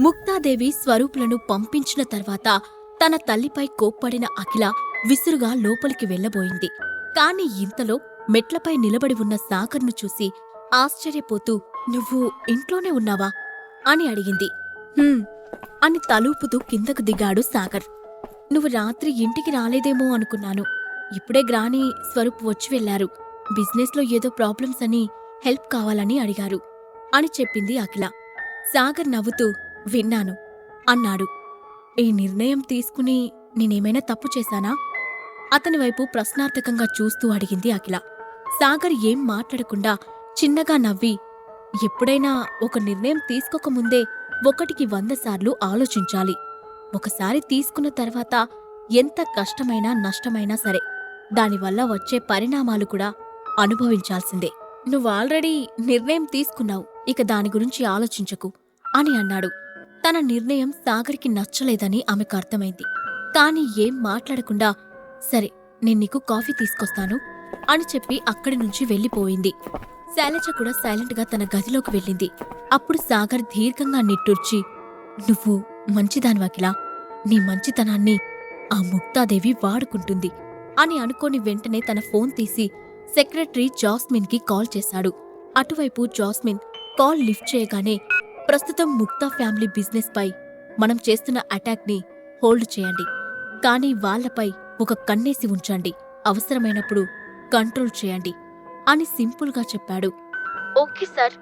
ముక్తాదేవి స్వరూపులను పంపించిన తర్వాత తన తల్లిపై కోప్పడిన అఖిల విసురుగా లోపలికి వెళ్ళబోయింది. కాని ఇంతలో మెట్లపై నిలబడి ఉన్న సాగర్ను చూసి ఆశ్చర్యపోతూ నువ్వు ఇంట్లోనే ఉన్నావా? అని అడిగింది. అని తలూపుతూ కిందకు దిగాడు సాగర్. నువ్వు రాత్రి ఇంటికి రాలేదేమో అనుకున్నాను. ఇప్పుడే గ్రాని స్వరూప్ వచ్చి వెళ్ళారు బిజినెస్లో ఏదో ప్రాబ్లమ్స్ అని హెల్ప్ కావాలని అడిగారు అని చెప్పింది అఖిల. సాగర్ నవ్వుతూ విన్నాను. అన్నాడు. ఈ నిర్ణయం తీసుకుని నేనేమైనా తప్పు చేశానా? అతని వైపు ప్రశ్నార్థకంగా చూస్తూ అడిగింది అఖిల. సాగర్ ఏం మాట్లాడకుండా చిన్నగా నవ్వి ఎప్పుడైనా ఒక నిర్ణయం తీసుకోకముందే ఒకటికి వంద సార్లు ఆలోచించాలి. ఒకసారి తీసుకున్న తర్వాత ఎంత కష్టమైనా నష్టమైనా సరే దానివల్ల వచ్చే పరిణామాలు కూడా అనుభవించాల్సిందే. నువ్వు ఆల్రెడీ నిర్ణయం తీసుకున్నావు ఇక దాని గురించి ఆలోచించకు అని అన్నాడు. తన నిర్ణయం సాగర్కి నచ్చలేదని ఆమెకు అర్థమైంది. కాని ఏం మాట్లాడకుండా సరే నేను నీకు కాఫీ తీసుకొస్తాను అని చెప్పి అక్కడి నుంచి వెళ్ళిపోయింది. శైలజ కూడా సైలెంట్గా తన గదిలోకి వెళ్ళింది. అప్పుడు సాగర్ దీర్ఘంగా నిట్టూర్చి నువ్వు మంచిదానివాకిలా. నీ మంచితనాన్ని ఆ ముక్తాదేవి వాడుకుంటుంది అని అనుకోని వెంటనే తన ఫోన్ తీసి సెక్రటరీ జాస్మిన్కి కాల్ చేశాడు. అటువైపు జాస్మిన్ కాల్ లిఫ్ట్ చేయగానే ప్రస్తుతం ముక్తా ఫ్యామిలీ బిజినెస్ పై మనం చేస్తున్న అటాక్ని హోల్డ్ చేయండి. కానీ వాళ్ళపై ఒక కన్నేసి ఉంచండి. అవసరమైనప్పుడు కంట్రోల్ చేయండి అని సింపుల్గా చెప్పాడు. Okay sir.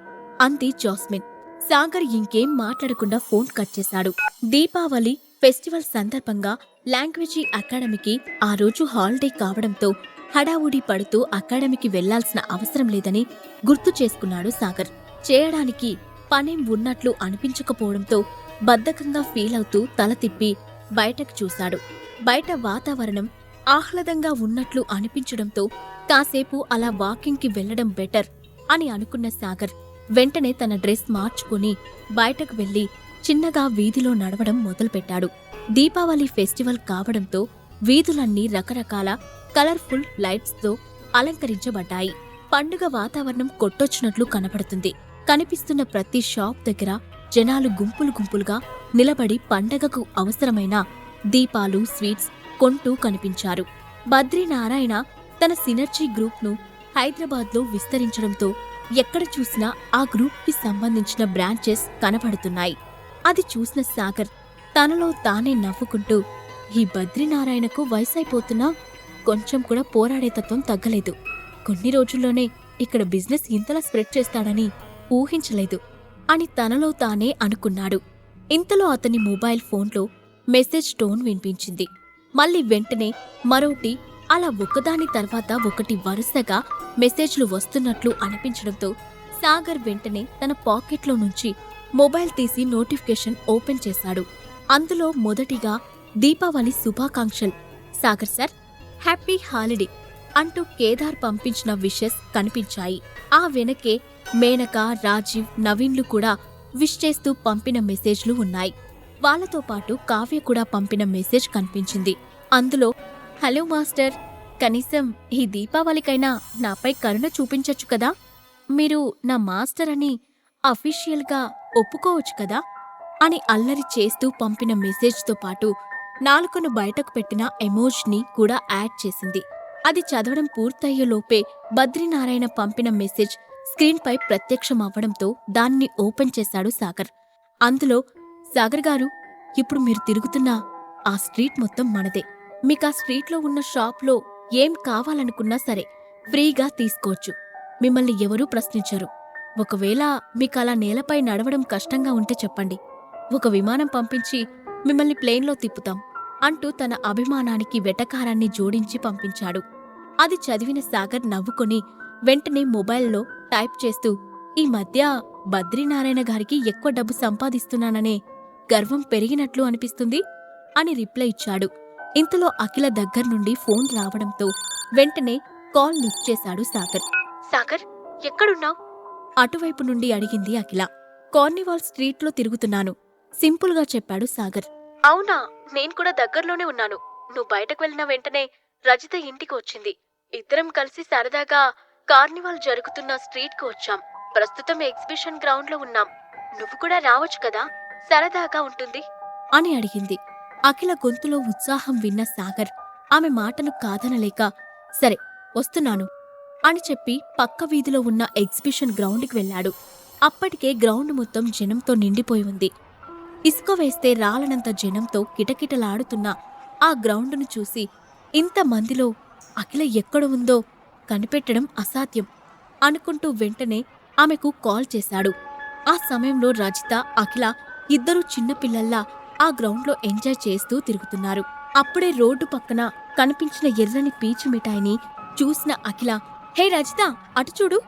అంది జాస్మిన్. సాగర్ ఇంకేం మాట్లాడకుండా ఫోన్ కట్ చేశాడు. దీపావళి ఫెస్టివల్ సందర్భంగా లాంగ్వేజీ అకాడమీకి ఆ రోజు హాలిడే కావడంతో హడావుడి పడుతూ అకాడమీకి వెళ్ళాల్సిన అవసరం లేదని గుర్తు చేసుకున్నాడు సాగర్. చేయడానికి పనేం ఉన్నట్లు అనిపించకపోవడంతో బద్ధకంగా ఫీల్ అవుతూ తల తిప్పి బయటకు చూశాడు. బయట వాతావరణం ఆహ్లాదంగా ఉన్నట్లు అనిపించడంతో కాసేపు అలా వాకింగ్కి వెళ్ళడం బెటర్ అని అనుకున్న సాగర్ వెంటనే తన డ్రెస్ మార్చుకుని బయటకు వెళ్ళి చిన్నగా వీధిలో నడవడం మొదలుపెట్టాడు. దీపావళి ఫెస్టివల్ కావడంతో వీధులన్నీ రకరకాల కలర్ఫుల్ లైట్స్తో అలంకరించబడ్డాయి. పండుగ వాతావరణం కొట్టొచ్చినట్లు కనపడుతుంది. కనిపిస్తున్న ప్రతి షాప్ దగ్గర జనాలు గుంపులు గుంపులుగా నిలబడి పండగకు అవసరమైన దీపాలు స్వీట్స్ కొంటూ కనిపించారు. బద్రీనారాయణ తన సినర్జీ గ్రూప్ను హైదరాబాద్లో విస్తరించడంతో ఎక్కడ చూసినా ఆ గ్రూప్కి సంబంధించిన బ్రాంచెస్ కనపడుతున్నాయి. అది చూసిన సాగర్ తనలో తానే నవ్వుకుంటూ ఈ బద్రీనారాయణకు వయసైపోతున్నా కొంచెం కూడా పోరాడే తత్వం తగ్గలేదు. కొన్ని రోజుల్లోనే ఇక్కడ బిజినెస్ ఇంతలా స్ప్రెడ్ చేస్తాడని ఊహించలేదు. అని తనలో తానే అనుకున్నాడు. ఇంతలో అతని మొబైల్ ఫోన్లో మెసేజ్ టోన్ వినిపించింది. మళ్ళీ వెంటనే మరోటి అలా ఒకదాని తర్వాత ఒకటి వరుసగా మెసేజ్లు వస్తున్నట్లు అనిపించడంతో సాగర్ వెంటనే తన పాకెట్లో నుంచి మొబైల్ తీసి నోటిఫికేషన్ ఓపెన్ చేశాడు. అందులో మొదటిగా దీపావళి శుభాకాంక్షలు. సాగర్ సార్ హ్యాపీ హాలిడే అంటూ కేదార్ పంపించిన విషెస్ కనిపించాయి. ఆ వెనకే మేనక రాజీవ్ నవీన్లు కూడా విష్ చేస్తూ పంపిన మెసేజ్లు ఉన్నాయి. వాళ్ళతో పాటు కావ్య కూడా పంపిన మెసేజ్ కనిపించింది. అందులో హలో మాస్టర్ కనీసం ఈ దీపావళికైనా నాపై కరుణ చూపించొచ్చు కదా? మీరు నా మాస్టర్ అని అఫీషియల్గా ఒప్పుకోవచ్చు కదా? అని అల్లరి చేస్తూ పంపిన మెసేజ్తో పాటు నాలుకను బయటకు పెట్టిన ఎమోజ్ని కూడా యాడ్ చేసింది. అది చదవడం పూర్తయ్యేలోపే బద్రీనారాయణ పంపిన మెసేజ్ స్క్రీన్పై ప్రత్యక్షం అవ్వడంతో దాన్ని ఓపెన్ చేశాడు సాగర్. అందులో సాగర్ గారు ఇప్పుడు మీరు తిరుగుతున్న ఆ స్ట్రీట్ మొత్తం మనదే. మీకు ఆ స్ట్రీట్లో ఉన్న షాప్లో ఏం కావాలనుకున్నా సరే ఫ్రీగా తీసుకోవచ్చు. మిమ్మల్ని ఎవరూ ప్రశ్నించరు. ఒకవేళ మీకు అలా నేలపై నడవడం కష్టంగా ఉంటే చెప్పండి. ఒక విమానం పంపించి మిమ్మల్ని ప్లేన్లో తిప్పుతాం అంటూ తన అభిమానానికి వెటకారాన్ని జోడించి పంపించాడు. అది చదివిన సాగర్ నవ్వుకొని వెంటనే మొబైల్లో టైప్ చేస్తూ ఈ మధ్య బద్రీనారాయణ గారికి ఎక్కువ డబ్బు సంపాదిస్తున్నాననే గర్వం పెరిగినట్లు అనిపిస్తుంది అని రిప్లై ఇచ్చాడు. ఇంతలో అఖిల దగ్గర్నుండి ఫోన్ రావడంతో వెంటనే కాల్ లిఫ్ట్ చేశాడు సాగర్. సాగర్ ఎక్కడున్నావు? అటువైపు నుండి అడిగింది అఖిల. కార్నివాల్ స్ట్రీట్లో తిరుగుతున్నాను సింపుల్గా చెప్పాడు సాగర్. అవునా? నేను కూడా దగ్గరలోనే ఉన్నాను. నువ్వు బయటకు వెళ్ళిన వెంటనే రజిత ఇంటికి వచ్చింది. ఇద్దరం కలిసి సరదాగా కార్నివాల్ జరుగుతున్న స్ట్రీట్కు వచ్చాం. ప్రస్తుతం ఎగ్జిబిషన్ గ్రౌండ్లో ఉన్నాం. నువ్వు కూడా రావచ్చు కదా? సరదాగా ఉంటుంది. అని అడిగింది. అఖిల గొంతులో ఉత్సాహం విన్న సాగర్. ఆమె మాటను కాదనలేక సరే వస్తున్నాను అని చెప్పి పక్క వీధిలో ఉన్న ఎగ్జిబిషన్ గ్రౌండ్కి వెళ్ళాడు. అప్పటికే గ్రౌండ్ మొత్తం జనంతో నిండిపోయి ఉంది. ఇసుక వేస్తే రాలనంత జనంతో కిటకిటలాడుతున్న ఆ గ్రౌండును చూసి ఇంతమందిలో అఖిల ఎక్కడ ఉందో కనిపెట్టడం అసాధ్యం అనుకుంటూ వెంటనే ఆమెకు కాల్ చేశాడు. ఆ సమయంలో రజిత అఖిల ఇద్దరూ చిన్నపిల్లల్లా ఆ గ్రౌండ్లో ఎంజాయ్ చేస్తూ తిరుగుతున్నారు. అప్పుడే రోడ్డు పక్కన కనిపించిన ఎర్రని పీచు మిఠాయిని చూసిన అఖిల హే రజిత అటు చూడు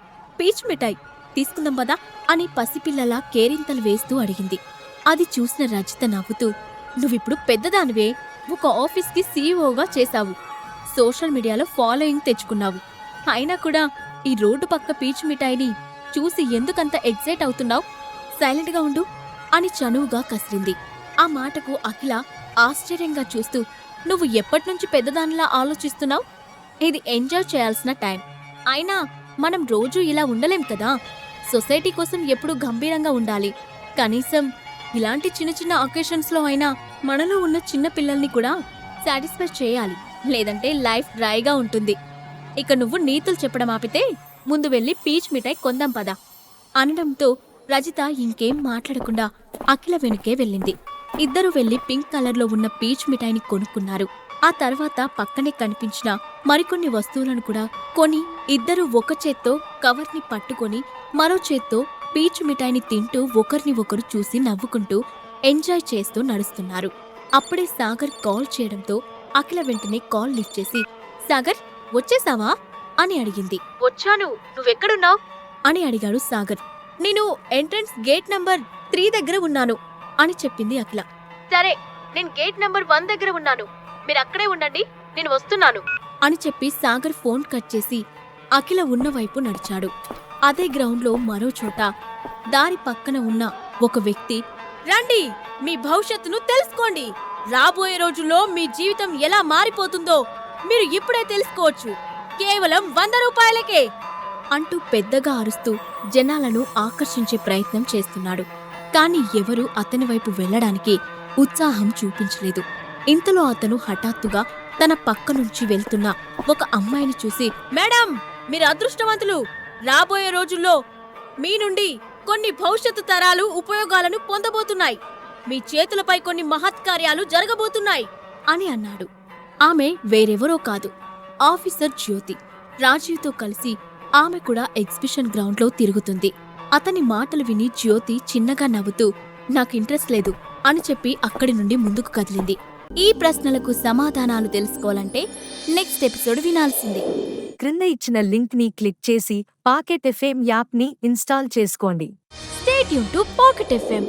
పీచు మిఠాయి తీసుకుందాం పదా అని పసిపిల్లలా కేరింతలు వేస్తూ అడిగింది. అది చూసిన రజిత నవ్వుతూ నువ్విప్పుడు పెద్దదానివే ఒక ఆఫీస్కి సీఈఓగా చేశావు. సోషల్ మీడియాలో ఫాలోయింగ్ తెచ్చుకున్నావు. అయినా కూడా ఈ రోడ్డు పక్క పీచు మిఠాయిని చూసి ఎందుకంత ఎగ్జైట్ అవుతున్నావు? సైలెంట్గా ఉండు అని చనువుగా కసిరింది. ఆ మాటకు అఖిల ఆశ్చర్యంగా చూస్తూ నువ్వు ఎప్పటినుంచి పెద్దదానిలా ఆలోచిస్తున్నావు? ఇది ఎంజాయ్ చేయాల్సిన టైం. అయినా మనం రోజూ ఇలా ఉండలేం కదా. సొసైటీ కోసం ఎప్పుడూ గంభీరంగా ఉండాలి. కనీసం ఇలాంటి చిన్న చిన్న అకేషన్స్లో అయినా మనలో ఉన్న చిన్న పిల్లల్ని కూడా సాటిస్ఫై చేయాలి. లేదంటే లైఫ్ డ్రైగా ఉంటుంది. ఇక నువ్వు నీతులు చెప్పడం ఆపితే ముందు వెళ్ళి పీచ్ మిఠాయి కొందాం పదా. అనడంతో రజిత ఇంకేం మాట్లాడకుండా అఖిల వెనుకే వెళ్ళింది. ఇద్దరు వెళ్ళి పింక్ కలర్లో ఉన్న పీచ్ మిఠాయిని కొనుక్కున్నారు. ఆ తర్వాత పక్కనే కనిపించిన మరికొన్ని వస్తువులను కూడా కొని ఇద్దరు ఒక చేత్తో కవర్ని పట్టుకొని మరో చేత్తో పీచ్ మిఠాయిని తింటూ ఒకరిని ఒకరు చూసి నవ్వుకుంటూ ఎంజాయ్ చేస్తూ నడుస్తున్నారు. అప్పుడే సాగర్ కాల్ చేయడంతో అఖిల వెంటనే కాల్ లిఫ్ట్ చేసి సాగర్ వచ్చేసావా? అని అడిగింది. వచ్చాను. నువ్వెక్కడున్నావు? అని అడిగాడు సాగర్. నేను ఎంట్రన్స్ గేట్ నంబర్ త్రీ దగ్గర ఉన్నాను అని చెప్పింది అఖిల. సరే నేను గేట్ నంబర్ వన్ దగ్గర ఉన్నాను. మీరు అక్కడే ఉండండి. నేను వస్తున్నాను. అని చెప్పి సాగర్ ఫోన్ కట్ చేసి అఖిల ఉన్న వైపు నడిచాడు. అదే గ్రౌండ్లో మరో చోట దారి పక్కన ఉన్న ఒక వ్యక్తి రండి మీ భవిష్యత్తును తెలుసుకోండి. రాబోయే రోజుల్లో మీ జీవితం ఎలా మారిపోతుందో మీరు ఇప్పుడే తెలుసుకోవచ్చు. కేవలం వంద రూపాయలకే. అంటూ పెద్దగా అరుస్తూ జనాలను ఆకర్షించే ప్రయత్నం చేస్తున్నాడు. కానీ ఎవరూ అతని వైపు వెళ్ళడానికి ఉత్సాహం చూపించలేదు. ఇంతలో అతను హఠాత్తుగా తన పక్క నుంచి వెళ్తున్న ఒక అమ్మాయిని చూసి మేడం మీరు అదృష్టవంతులు. రాబోయే రోజుల్లో మీ నుండి కొన్ని భవిష్యత్తు తరాలు ఉపయోగాలను పొందబోతున్నాయి. మీ చేతులపై కొన్ని మహత్కార్యాలు జరగబోతున్నాయి అని అన్నాడు. ఆమె వేరెవరో కాదు. ఆఫీసర్ జ్యోతి. రాజీవ్తో కలిసి ఆమె కూడా ఎగ్జిబిషన్ గ్రౌండ్లో తిరుగుతుంది. అతని మాటలు విని జ్యోతి చిన్నగా నవ్వుతూ నాకు ఇంట్రెస్ట్ లేదు అని చెప్పి అక్కడి నుండి ముందుకు కదిలింది. ఈ ప్రశ్నలకు సమాధానాలు తెలుసుకోవాలంటే నెక్స్ట్ ఎపిసోడ్ వినాల్సిందే. క్రింద ఇచ్చిన లింక్ని క్లిక్ చేసి పాకెట్ ఎఫ్ఎం యాప్ని ఇన్స్టాల్ చేసుకోండి. State to pocket FM